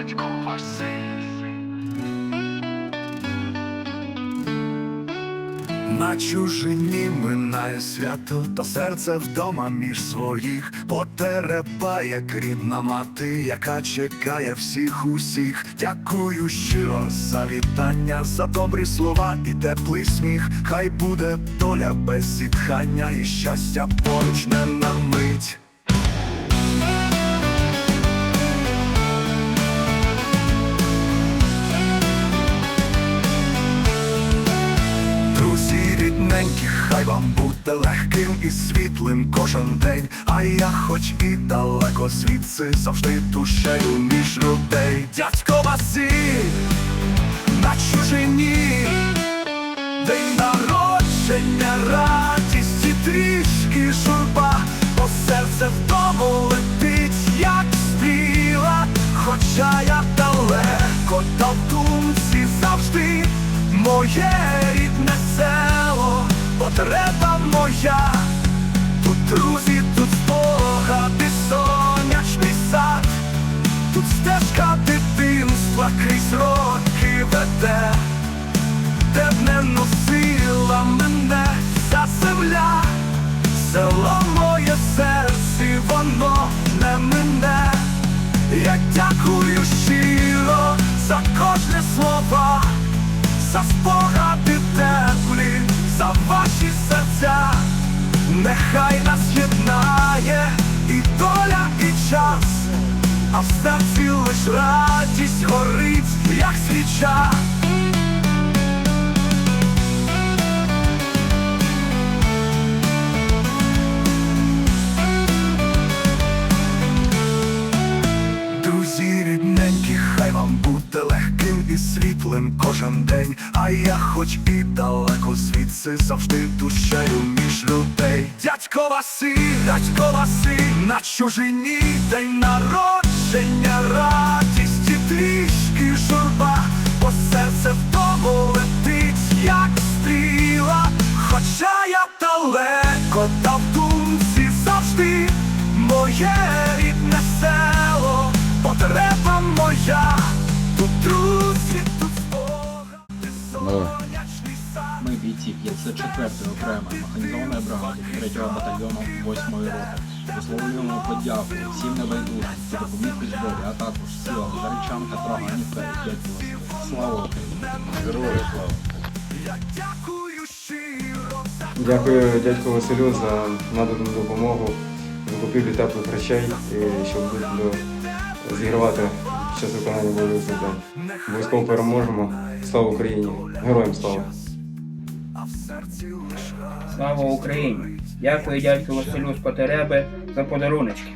дядько Василь. На чужині минає свято, та серце вдома між своїх потерепає рідна мати, яка чекає всіх усіх. Дякую щиро за вітання, за добрі слова і теплий сміх. Хай буде доля без зітхання і щастя поруч не на мить. Рідненькі, хай вам буде легким і світлим кожен день. А я хоч і далеко звідси, завжди душею між людей. Дядько Василь на чужині, день народження, радість і трішки журба, бо серце вдому летить, як стріла, хоча я далеко, та в думці завжди моє друзі, тут спогади, сонячний сад, тут стежка дитинства крізь роки веде, де б не носила мене ця земля, село моє серце, воно не мене. Я дякую щиро за кожне слово, за спогади нехай нас єднає і доля, і час, а в серці лиш радість горить, як свіча. Світлим кожен день. А я хоч і далеко звідси завжди душею між людей. Дядько Василь, дядько Василь, на чужині день народження, радість і трішки журба, бо серце в тому летить, як стріла. Хоча Ми бійці 54-ї окремої механізованої бригади 3-го батальйону 8-ї роти. Висловлюємо подяку всім небайдужим, хто допоміг зборі, а також силам Зарічанка, Троганівка і Дядько. Слава Україні! Я дякую Дякую дядьку Василю за надану допомогу в купівлі теплих речей, щоб до- зігрівати під час виконання бойових завдань. Обов'язково переможемо. Слава Україні! Героям слава! Слава Україні! Дякую дядьку Василю з Потереби за подаруночки.